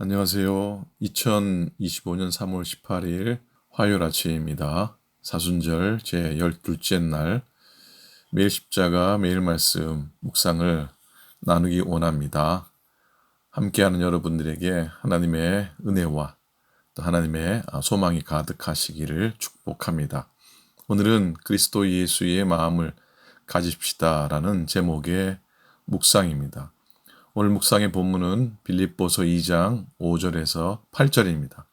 안녕하세요. 2025년 3월 18일 화요일 아침입니다. 사순절 제 12째 날 매일 십자가 매일 말씀 묵상을 나누기 원합니다. 함께하는 여러분들에게 하나님의 은혜와 또 하나님의 소망이 가득하시기를 축복합니다. 오늘은 그리스도 예수의 마음을 가집시다라는 제목의 묵상입니다. 오늘 묵상의 본문은 빌립보서 2장 5절에서 8절입니다.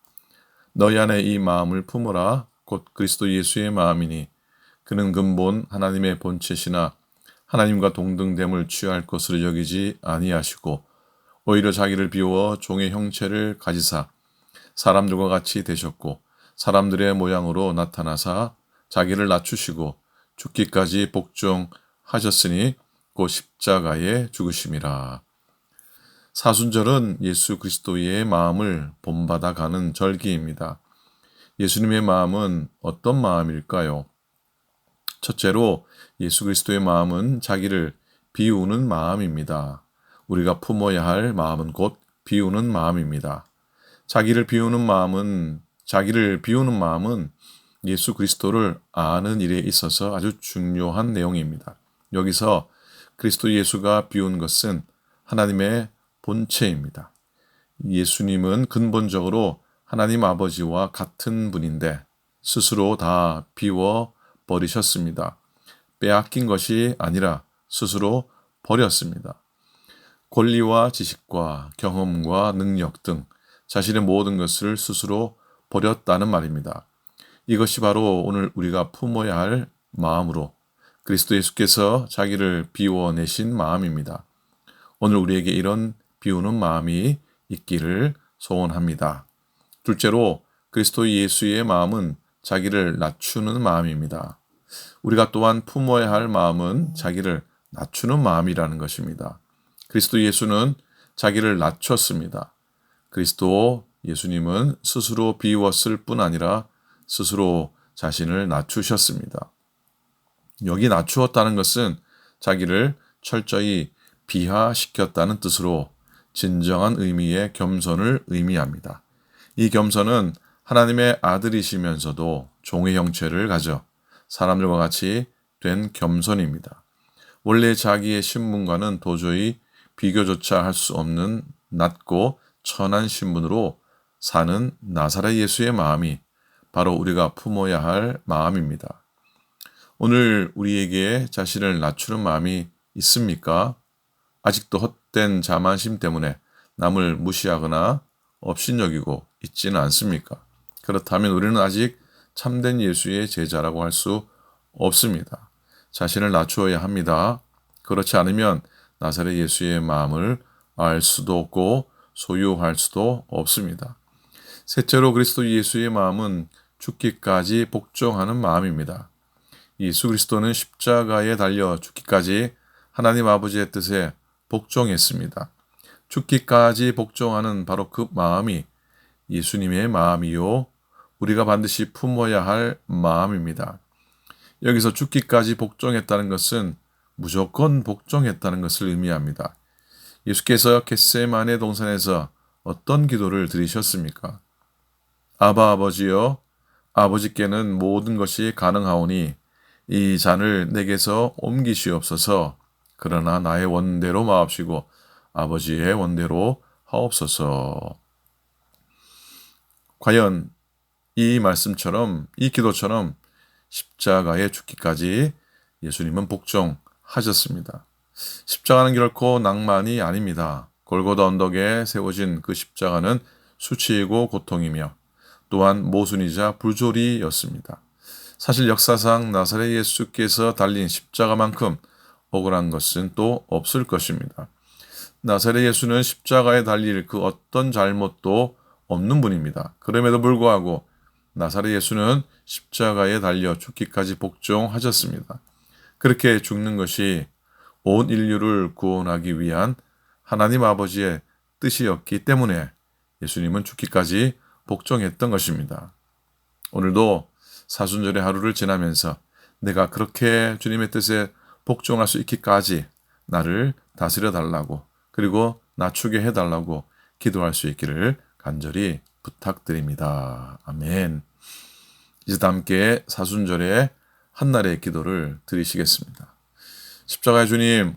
너희 안에 이 마음을 품어라 곧 그리스도 예수의 마음이니 그는 근본 하나님의 본체시나 하나님과 동등됨을 취할 것으로 여기지 아니하시고 오히려 자기를 비워 종의 형체를 가지사 사람들과 같이 되셨고 사람들의 모양으로 나타나사 자기를 낮추시고 죽기까지 복종하셨으니 곧 십자가에 죽으심이라. 사순절은 예수 그리스도의 마음을 본받아 가는 절기입니다. 예수님의 마음은 어떤 마음일까요? 첫째로 예수 그리스도의 마음은 자기를 비우는 마음입니다. 우리가 품어야 할 마음은 곧 비우는 마음입니다. 자기를 비우는 마음은 자기를 비우는 마음은 예수 그리스도를 아는 일에 있어서 아주 중요한 내용입니다. 여기서 그리스도 예수가 비운 것은 하나님의 본체입니다. 예수님은 근본적으로 하나님 아버지와 같은 분인데 스스로 다 비워 버리셨습니다. 빼앗긴 것이 아니라 스스로 버렸습니다. 권리와 지식과 경험과 능력 등 자신의 모든 것을 스스로 버렸다는 말입니다. 이것이 바로 오늘 우리가 품어야 할 마음으로 그리스도 예수께서 자기를 비워내신 마음입니다. 오늘 우리에게 이런 비우는 마음이 있기를 소원합니다. 둘째로 그리스도 예수의 마음은 자기를 낮추는 마음입니다. 우리가 또한 품어야 할 마음은 자기를 낮추는 마음이라는 것입니다. 그리스도 예수는 자기를 낮췄습니다. 그리스도 예수님은 스스로 비웠을 뿐 아니라 스스로 자신을 낮추셨습니다. 여기 낮추었다는 것은 자기를 철저히 비하시켰다는 뜻으로 진정한 의미의 겸손을 의미합니다. 이 겸손은 하나님의 아들이시면서도 종의 형체를 가져 사람들과 같이 된 겸손입니다. 원래 자기의 신분과는 도저히 비교조차 할 수 없는 낮고 천한 신분으로 사는 나사렛 예수의 마음이 바로 우리가 품어야 할 마음입니다. 오늘 우리에게 자신을 낮추는 마음이 있습니까? 아직도 헛 된 자만심 때문에 남을 무시하거나 업신여기고 있지는 않습니까? 그렇다면 우리는 아직 참된 예수의 제자라고 할 수 없습니다. 자신을 낮추어야 합니다. 그렇지 않으면 나사렛 예수의 마음을 알 수도 없고 소유할 수도 없습니다. 셋째로 그리스도 예수의 마음은 죽기까지 복종하는 마음입니다. 예수 그리스도는 십자가에 달려 죽기까지 하나님 아버지의 뜻에 복종했습니다. 죽기까지 복종하는 바로 그 마음이 예수님의 마음이요. 우리가 반드시 품어야 할 마음입니다. 여기서 죽기까지 복종했다는 것은 무조건 복종했다는 것을 의미합니다. 예수께서 겟세만의 동산에서 어떤 기도를 드리셨습니까? 아바 아버지여 아버지께는 모든 것이 가능하오니 이 잔을 내게서 옮기시옵소서 그러나 나의 원대로 마옵시고 아버지의 원대로 하옵소서. 과연 이 말씀처럼 이 기도처럼 십자가에 죽기까지 예수님은 복종하셨습니다. 십자가는 결코 낭만이 아닙니다. 골고다 언덕에 세워진 그 십자가는 수치이고 고통이며 또한 모순이자 불조리였습니다. 사실 역사상 나사렛 예수께서 달린 십자가만큼 억울한 것은 또 없을 것입니다. 나사렛 예수는 십자가에 달릴 그 어떤 잘못도 없는 분입니다. 그럼에도 불구하고 나사렛 예수는 십자가에 달려 죽기까지 복종하셨습니다. 그렇게 죽는 것이 온 인류를 구원하기 위한 하나님 아버지의 뜻이었기 때문에 예수님은 죽기까지 복종했던 것입니다. 오늘도 사순절의 하루를 지나면서 내가 그렇게 주님의 뜻에 복종할 수 있기까지 나를 다스려 달라고 그리고 낮추게 해 달라고 기도할 수 있기를 간절히 부탁드립니다. 아멘. 이제 다 함께 사순절의 한날의 기도를 드리시겠습니다. 십자가의 주님,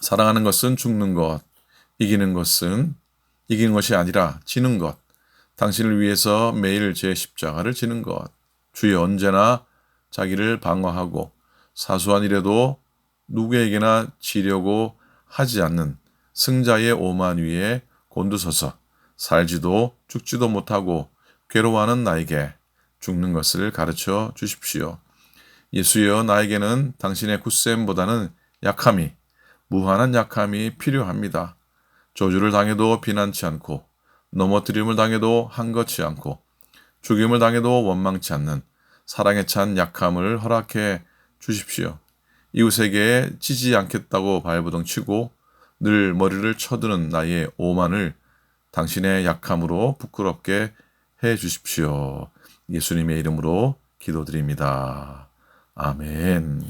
사랑하는 것은 죽는 것, 이기는 것은 이기는 것이 아니라 지는 것, 당신을 위해서 매일 제 십자가를 지는 것, 주여 언제나 자기를 방어하고 사소한 일에도 누구에게나 지려고 하지 않는 승자의 오만 위에 곤두서서 살지도 죽지도 못하고 괴로워하는 나에게 죽는 것을 가르쳐 주십시오. 예수여 나에게는 당신의 굳셈보다는 약함이 무한한 약함이 필요합니다. 저주를 당해도 비난치 않고 넘어뜨림을 당해도 한것치 않고 죽임을 당해도 원망치 않는 사랑에 찬 약함을 허락해 주십시오. 이웃에게 지지 않겠다고 발버둥 치고 늘 머리를 쳐드는 나의 오만을 당신의 약함으로 부끄럽게 해 주십시오. 예수님의 이름으로 기도드립니다. 아멘.